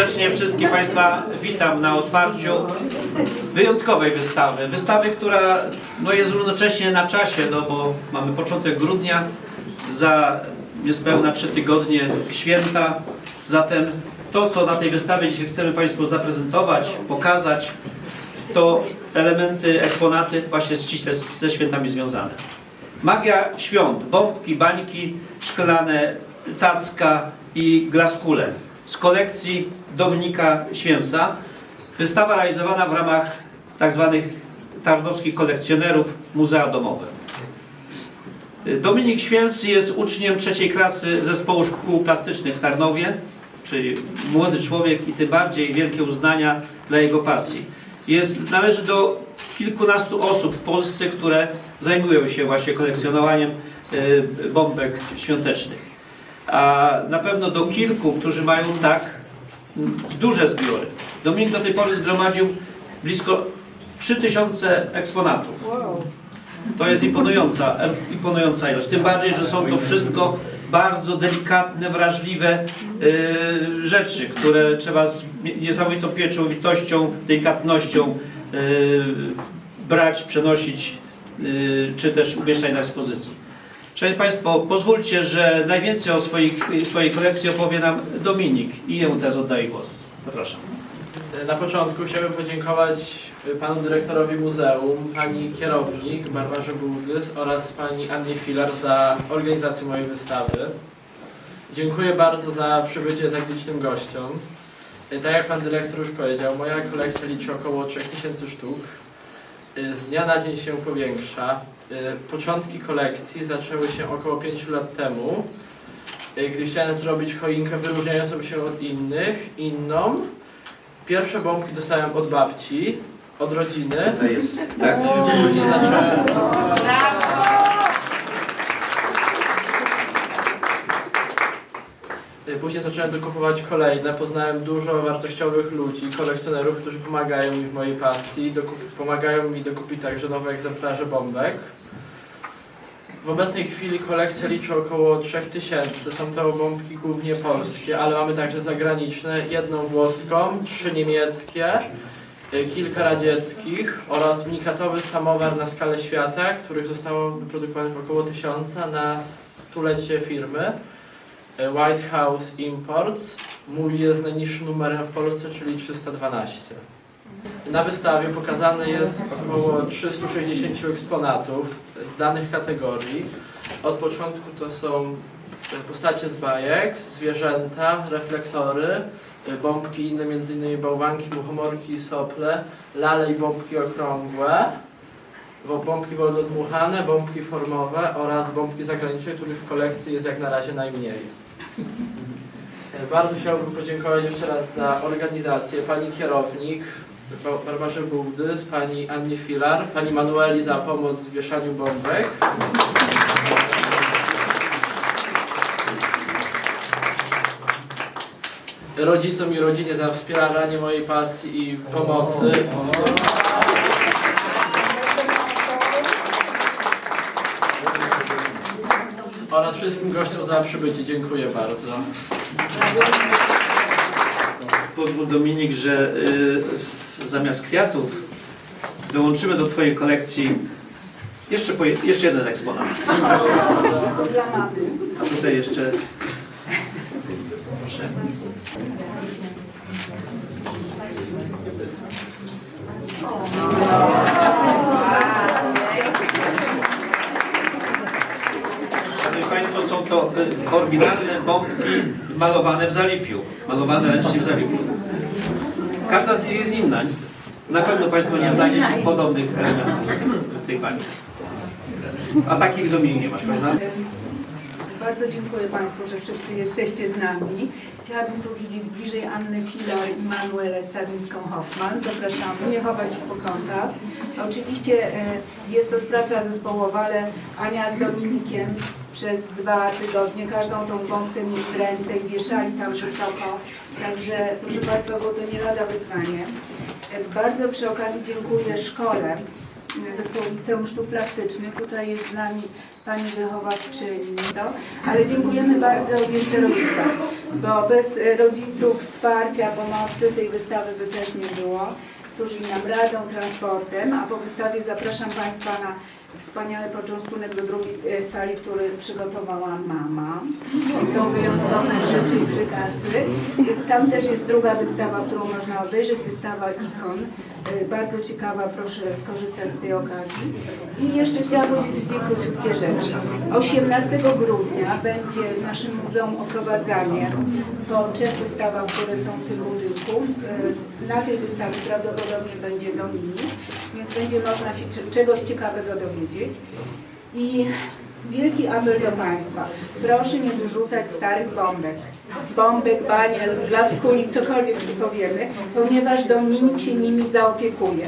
Serdecznie wszystkich Państwa witam na otwarciu wyjątkowej wystawy. Wystawy, która no, jest równocześnie na czasie, no bo mamy początek grudnia, za niespełna trzy tygodnie święta. Zatem to, co na tej wystawie dzisiaj chcemy Państwu zaprezentować, pokazać, to elementy, eksponaty właśnie ściśle ze świętami związane. Magia świąt, bombki, bańki szklane, cacka i glaskule z kolekcji Dominika Święca. Wystawa realizowana w ramach tzw. tarnowskich kolekcjonerów Muzea Domowe. Dominik Święc jest uczniem trzeciej klasy Zespołu Szkół Plastycznych w Tarnowie, czyli młody człowiek i tym bardziej wielkie uznania dla jego pasji. Jest, należy do kilkunastu osób w Polsce, które zajmują się właśnie kolekcjonowaniem y, bombek świątecznych. A na pewno do kilku, którzy mają tak duże zbiory. Dominik do tej pory zgromadził blisko 3000 eksponatów. To jest imponująca, imponująca ilość. Tym bardziej, że są to wszystko bardzo delikatne, wrażliwe y, rzeczy, które trzeba z niesamowitą pieczołowitością, delikatnością y, brać, przenosić, y, czy też umieszczać na ekspozycji. Szanowni Państwo, pozwólcie, że najwięcej o swoich, swojej kolekcji opowie nam Dominik i jemu teraz oddaję głos. Zapraszam. Na początku chciałbym podziękować panu dyrektorowi muzeum, pani kierownik Barbarze Bułdys oraz pani Annie Filar za organizację mojej wystawy. Dziękuję bardzo za przybycie tak licznym gościom. Tak jak pan dyrektor już powiedział, moja kolekcja liczy około 3000 sztuk. Y, Z dnia na dzień się powiększa. Y, Początki kolekcji zaczęły się około 5 lat temu, y, gdy chciałem zrobić choinkę wyróżniającą się od innych, inną. Pierwsze bombki dostałem od babci, od rodziny. Tutaj jest, tak? Później zacząłem. Później zacząłem dokupować kolejne. Poznałem dużo wartościowych ludzi, kolekcjonerów, którzy pomagają mi w mojej pasji. Pomagają mi dokupić także nowe egzemplarze bombek. W obecnej chwili kolekcja liczy około 3000. Są to bombki głównie polskie, ale mamy także zagraniczne. Jedną włoską, trzy niemieckie, y, kilka radzieckich oraz unikatowy samowar na skalę świata, których zostało wyprodukowanych około 1000 na stulecie firmy. Y, White House Imports. Mój jest najniższym numerem w Polsce, czyli 312. Na wystawie pokazane jest około 360 eksponatów z danych kategorii. Od początku to są y, postacie z bajek, zwierzęta, reflektory, y, bombki inne, m.in. bałwanki, muchomorki sople, lale i bombki okrągłe, bombki wolnodmuchane, bombki formowe oraz bombki zagraniczne, których w kolekcji jest jak na razie najmniej. E, Bardzo chciałbym podziękować jeszcze raz za organizację pani kierownik Ba- Barbarze Bułdys, pani Annie Filar, pani Manueli za pomoc w wieszaniu bombek. Rodzicom i rodzinie za wspieranie mojej pasji i pomocy. Oraz wszystkim gościom za przybycie. Dziękuję bardzo. Pozwól Dominik, że y, zamiast kwiatów dołączymy do Twojej kolekcji jeszcze, po, jeszcze jeden eksponat. A tutaj jeszcze. Proszę. Szanowni to y, oryginalne bombki malowane w zalipiu. Malowane ręcznie w zalipiu. Każda z nich jest inna. Na pewno Państwo nie znajdziecie podobnych elementów w tej bajce. A takich Dominik nie masz, prawda? Bardzo dziękuję Państwu, że wszyscy jesteście z nami. Chciałabym tu widzieć bliżej Annę Filar i Manuelę Stawnicką-Hoffman. Zapraszamy, nie chować się po kątach. Oczywiście e, jest to praca zespołowa, ale Ania z Dominikiem przez dwa tygodnie każdą tą bombkę mieli w ręce i wieszali tam wysoko. Także proszę Państwa, było to nie lada wyzwanie. E, Bardzo przy okazji dziękuję szkole Zespołu Liceum Sztuk Plastycznych. Tutaj jest z nami Pani wychowawczyni, no. ale dziękujemy bardzo jeszcze rodzicom, bo bez e, rodziców, wsparcia, pomocy tej wystawy by też nie było. Służyli nam radą, transportem, a po wystawie zapraszam Państwa na wspaniały poczęstunek do drugiej e, sali, który przygotowała mama. Są wyjątkowe rzeczy i frykasy. Tam też jest druga wystawa, którą można obejrzeć, wystawa ikon. E, Bardzo ciekawa, proszę skorzystać z tej okazji. I jeszcze chciałam powiedzieć dwie króciutkie rzeczy. 18 grudnia będzie w naszym muzeum oprowadzanie po trzech wystawach, które są w tym budynku. E, Na tej wystawie prawdopodobnie będzie Dominik, więc będzie można się cze- czegoś ciekawego dowiedzieć. I wielki apel do Państwa. Proszę nie wyrzucać starych bombek. Bombek, baniel, glas kuli, cokolwiek powiemy, ponieważ Dominik się nimi zaopiekuje.